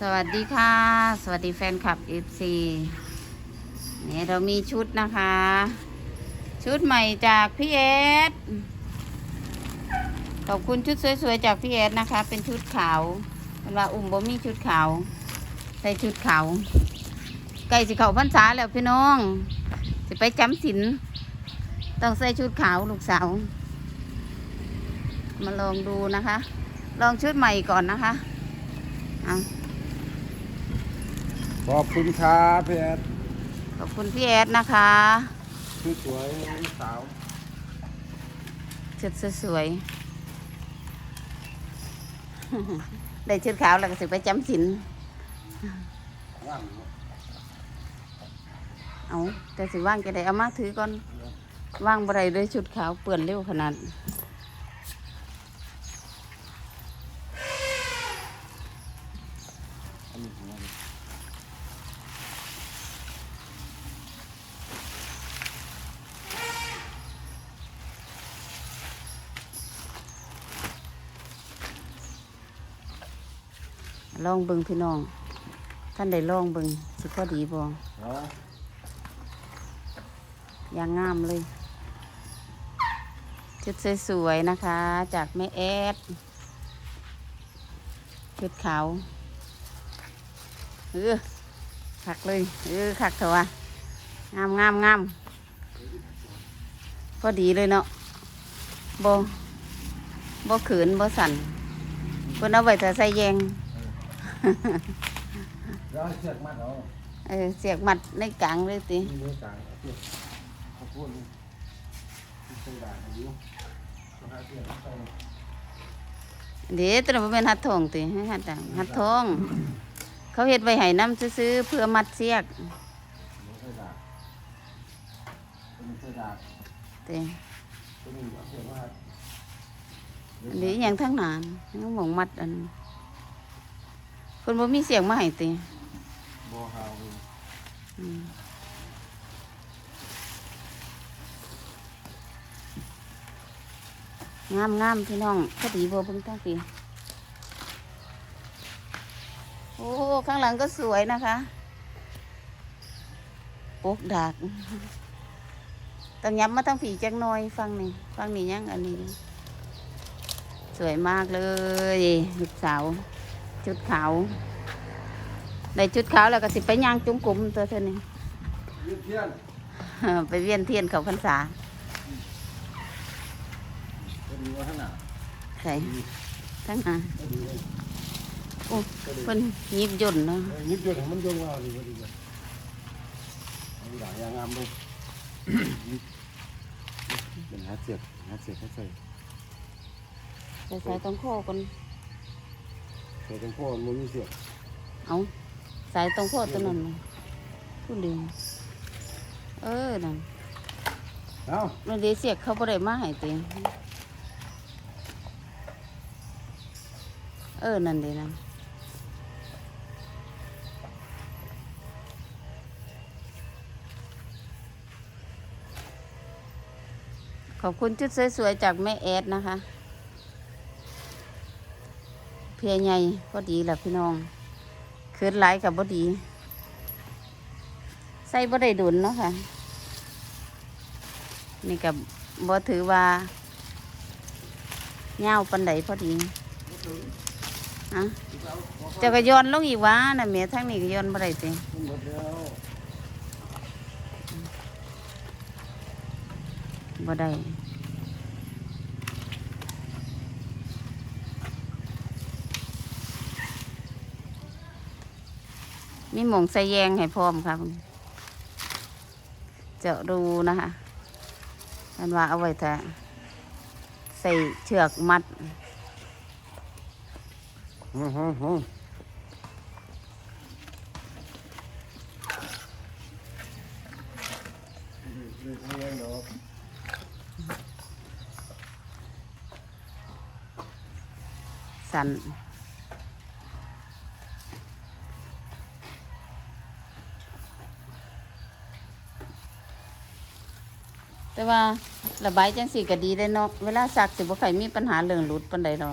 สวัสดีค่ะ สวัสดีแฟนคลับ FC นี่ยเรามีชุดนะคะ ชุดใหม่จากพี่เอสขอบคุณชุดสวยๆจากพี่เอสนะคะ เป็นชุดขาวเวลาอุ้มบ่มีชุดขาวใส่ชุดขาวใกล้สิเขาพรรษาแล้วพี่น้องสิไปจำศีลต้องใส่ชุดขาวลูกสาว มาลองดูนะคะ ลองชุดใหม่ก่อนนะคะเอา ขอบคุณครับพี่แอดขอบคุณพี่แอดนะคะชื่อสวยลูกสาวชุดสวยๆ ได้ชุดขาวแล้วก็สิไปจำศีลว่างเอาแต่สิว่างจะได้เอามาถือก่อนว่างบ่ได้เลยชุดขาวเปื่อนเร็วขนาดอันนี้ของเรา ลองเบิ่งพี่น้อง ท่านได้ลองเบิ่งสิพอดีบ่เนาะอย่างงามเลยชุดสวยๆนะคะ จากแม่แอดชุดขาวเออขักเลยเออขักเถอะวะงามงามงามพอดีเลยเนาะบ่บ่ขืนบ่สั่นเพิ่นเอาไว้ถ้าใส่แยง แล้วเชือกมัดเอาเออเสียกมัดในกลางเลยตินี่เนื้อกลางเอาเชือกขาพูดนี่ที่ใส่ด่างอายุเขาหาเชือกใส่เดี๋ยวตัวนั้นเป็นหัดทองติให้หัดดังหัดทอง เขาเฮ็ดไว้ให้น้ำซื้อๆเพื่อมัดเสียกหนูใส่ด่างตัวนี้ใส่ด่างติตัวนี้เอาเชือกมาหัดอันนี้อหยังทั้งนานยังหมองมัดอัน เพิ่นบ่มีเสียงมาให้ติโบฮาวเลยอืมงามงามพี่น้องพอดีบ่เพิ่งตั้งปีโอ้ข้างหลังก็สวยนะคะปกดากต้องย้ำมาตั้งผีจักหน่อยฟังนี่ฟังนี่ยังอันนี้ สวยมากเลยลูกสาว ชุดขาวได้ชุดขาวแล้วก็สิไปย่างจุ้มกลุ่มตัวเธอนี่ยืดเทียนไปเวียนเทียนเขาพรรษาก็ดีว่าขนาดใส่ทั้งอะก็ดีเลยโอ้เพิ่นยิบย่นเนาะเออยิบเดียวของมันยงว่าดีกว่าดีกว่าเอาด่างยางงามเลยเป็นหาเชือกหาเชือกเขาใส่ใส่ใส่ต้องโคกัน ใส่ตรงพ่อมันมีเสือกเอาใส่ต้องโคตัวนั้นน่ะพูดดีเออนั่นเอ้านั่นเดีเสียกเขาบ่ได้มาให้ติเออนั่นเดีนั่นขอบคุณชุดสวยๆจากแม่แอดนะคะเพียใหญ่พอดีแหละพี่น้องคืนไหลกับพอดี ใส่บ่ได้ดุนเนาะค่ะ นี่กับบ่ถือว่าเงาปันไดพอดีอะจะก็ย้อนลงอีกวะน่ะเมียทั้งนี้ก็ย้อนบ่ได้ติหมดแล้วบ่ได้ มีหมองใส่แยงให้พร้อมครับเจาะดูนะคะมันว่าเอาไว้แต่ใส่เชือกมัดฮึ่มฮึ่มฮึ่มเด็กเลี้ยงดอสัน แต่ว่าระบายจังสีก็ดีได้เนาะเวลาสักสิบ่าไข่มีปัญหาเรื่องหลุดปันใดหรอก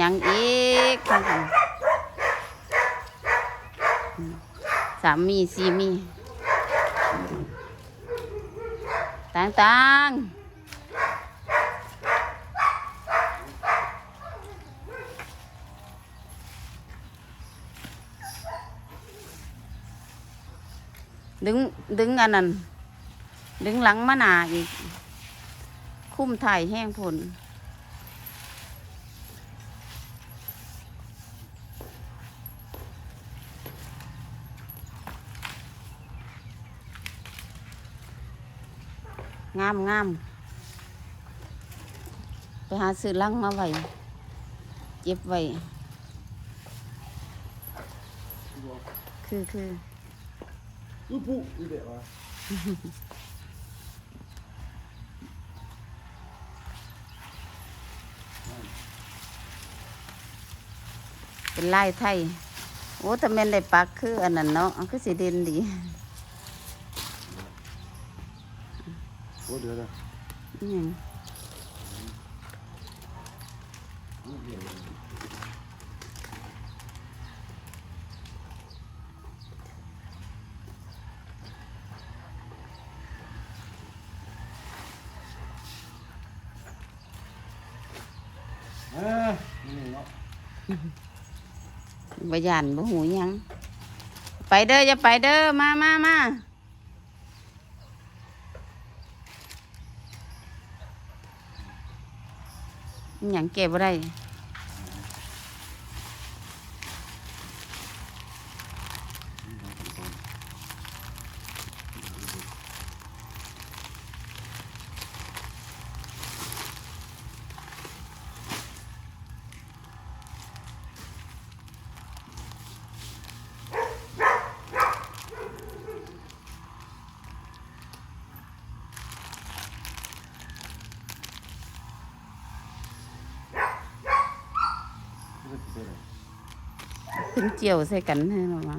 ยังอีกสามมีสี่มีต่างๆ ดึงดึงอันนั้นดึงหลังมาหนาอีก คุ้มถ่ายแห้งผลงามงามไปหาซื้อลังมาไว้เจ็บไว้คือคือ ลูกปุ๊อีเด็กวะเป็นลายไทย โอ้แต่แม่นได้ปักคืออันนั้นเนาะคือสีเด่นดี โอ้เดี๋ยวนะอิหยัง ลูกเดียว เอ้ยนี่เนาะ บยานบ่หูยัง ไปเด้อจะไปเด้อมามามาอย่างเก็บบ่ได้ ขึ้นเกี่ยวใส่กันให้หรอวะ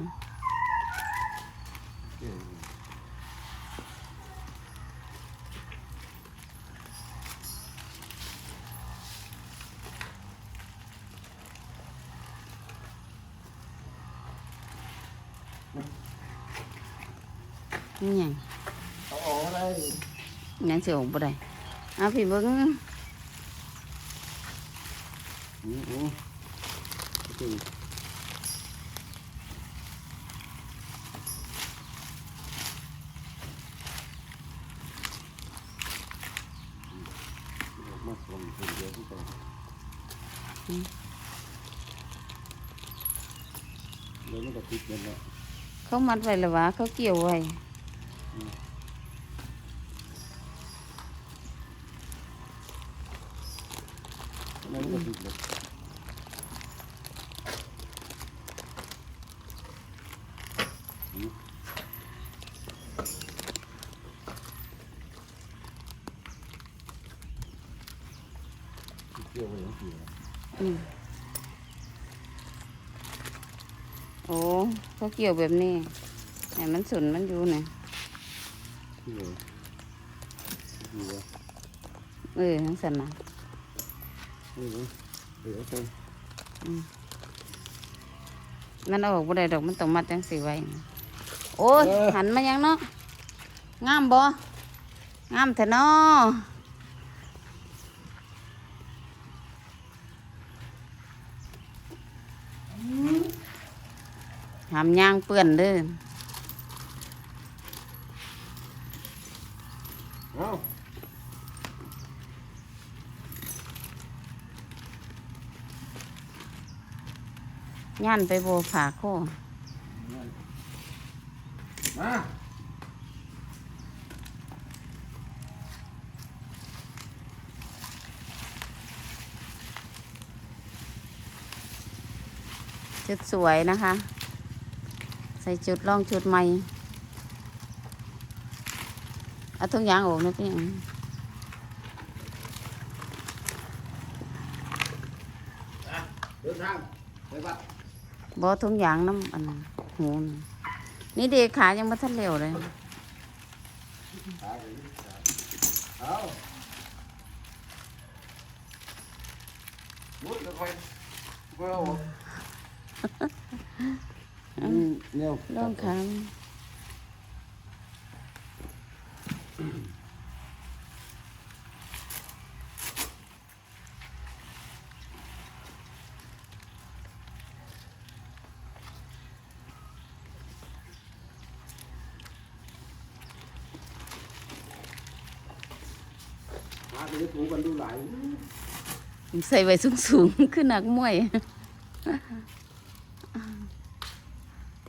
เอ้ยอิหยังเอาออกมาได้อิหยังสิออกบ่ได้เอาพี่เบิ่งอืมอื มจริงมาส่งคนเดียวที่ไปเดี๋ยวมันก็ติดกันแล้วเขามัดไว้แล้ววะเขาเกี่ยวไว้แล้วมันก็ติดเลยอืม เกี่ยวไว้ยังเกี่ยวอืมโอ้เขาเกี่ยวแบบนี้ให้มันสุนมันอยู่น่ะเกี่ยวเกี่ยวเออทั้งสันนะเออเดี๋ยวไปมันเอาออกบ่ได้ดอกมันต้องมัดจังสีไว้นะโอ้ยหันมายังเนาะงามบ่งามแท้เนาะ หามยางเปื้อนเด้อเอ้าย่านไปโบผาโคมาชุดสวยนะคะใส่จุดร่องชุดใหม่เอาทุกอย่างออกนะพี่หยังเดินทางไปวัดบอทุกอย่างน้ำอันนั้นหูน่ะนี่เด็กขายังไม่ทันเร็วเลยขาไปเอามุดแล้วค่อยก็เอาอืม เนี่ยลองค้างหาไปได้ถูกันดูหลายใส่ไว้สูงๆขึ้นหนักมวย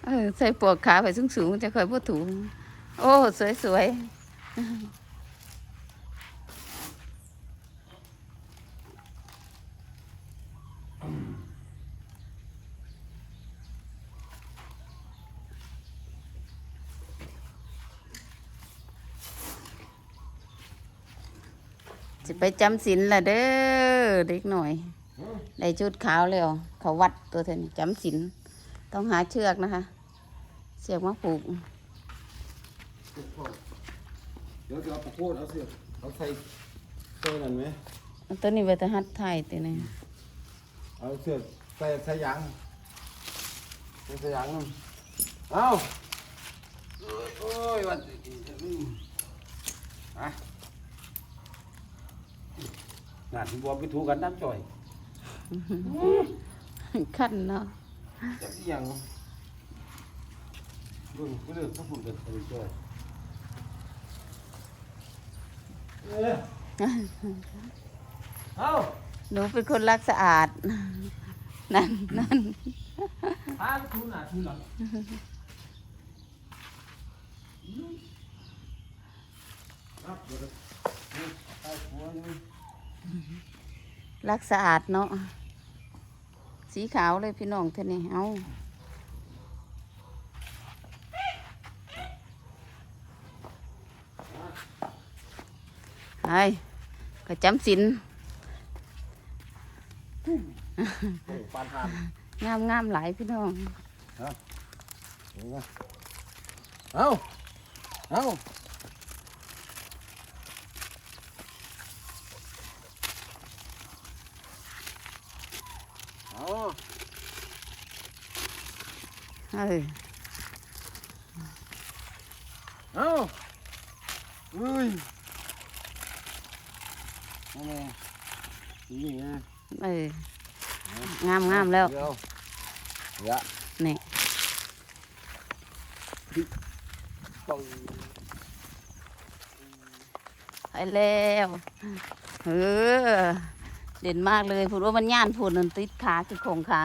เออ ใส่ปวกขาไว้สูงๆจะค่อยพูดถูโอ้ สวยๆจะไปจำศีลละเด้อเด็กหน่อยได้ชุดขาวแล้วเขาวัดตัวเธอจำศีลต้องหาเชือกนะคะ เชือกมาผูกเดี๋ยวจะเอาตะโพดเอาเสือกเอาใส่ใส่นั่นไหมเอาตัวนี้ไปตะหัดไทยตัวนี้เอาเสือกใส่ใส่ยางใส่ใส่ยางนั่นเอาโอ้ยวันอืมอะงานที่บัวไปถูกันน้ำจ่อย ขั้นเนาะจับที่ยัง เบิ่งไปเลือกถ้าฝุ่นกันไปจ่อยเอ้ยเอาหนูเป็นคนรักสะอาด นั่นนั่นพาไปถูหน้าถูหลังครับเดี๋ยวเดี๋ยวใต้หัวนี่รักสะอาดเนาะสีขาวเลยพี่น้องเท่านี้เอา ก็จำศีลโอ้ปานทานงามงามหลายพี่น้องเห็นไหมเอาเอาเอาเออเอาเฮ้ย เอาแม่นี่ไงเอองามงามแล้วเดี๋ยวเดี๋ยวนี่ต้องไปแล้วเออเด่นมากเลยพูดว่ามันย่านพูนนั่นติดขาติดโคงขา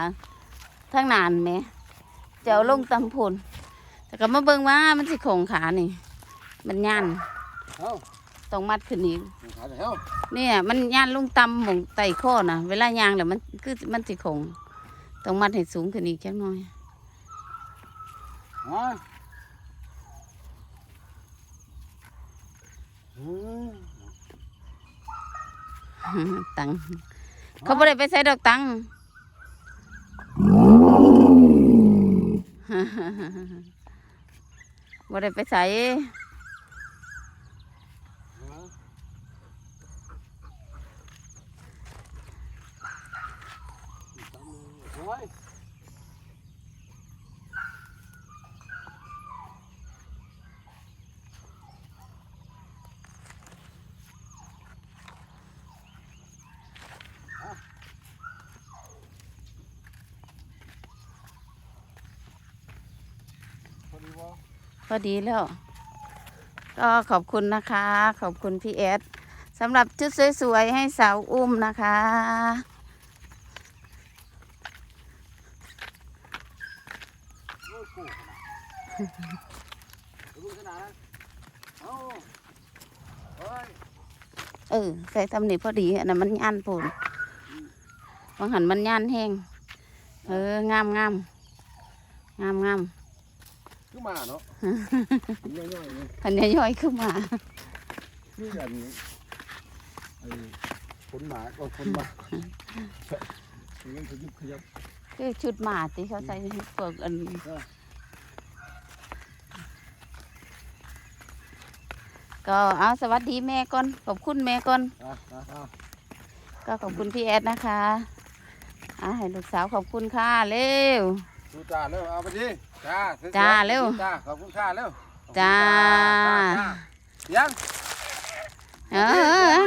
ทั้งนานไหมเจ้าลงตำพูนแต่ก็มาเบิ่งว่ามันสิโคงขานี่ มันย่านเอา ต้องมัดขึ้นอีกขาเดี๋ยวเนี่ยมันย่านลงตำหมองไตข้อนะเวลาย่างแล้วมันคือมันสิโคงต้องมัดให้สูงขึ้นอีกจักหน่อยฮะอืมตังเขาบ่ได้ไปใส่ดอกตังบ่ได้ไปใส่ พอดีแล้ว ก็ขอบคุณนะคะ ขอบคุณพี่แอดสำหรับชุดสวยๆ ให้สาวอุ้มนะคะ เอาเฮ้ยเออใส่ทำนี่พอดีอันนั้นมันย่านปูนบางหันมันย่านแห้งเอองามงามงามงาม คือมาเนาะย่อยๆนี่พันยย่อยๆขึ้นมานี่กันไอ้ขนหมาก็ขนหมาเงี้ยขยุบขยับคือชุดหมาที่เขาใส่พวกอันเออก็เอาสวัสดีแม่ก่อน ขอบคุณแม่ก่อนอะอะอะก็ขอบคุณพี่แอดนะคะอะให้ลูกสาวขอบคุณค่ะเร็ว ดูจ้าเร็วเอาไปดิจ้าสวยๆจ้าเร็ว จ้าขอบคุณค่ะเร็วจ้า ยังเออ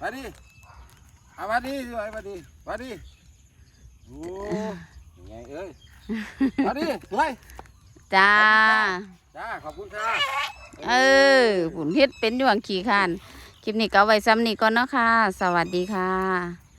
มาดิเอามาดิด้วยมาดิมาดิโอ้ยังไงเอ้ยมาดิสวยจ้า จ้าขอบคุณค่ะเออผุนเฮ็ดเป็นอยู่หวังขี่คาน คลิปนี้ก็เอาไว้ซ้ำนี้ก่อนเนาะค่ะ สวัสดีค่ะ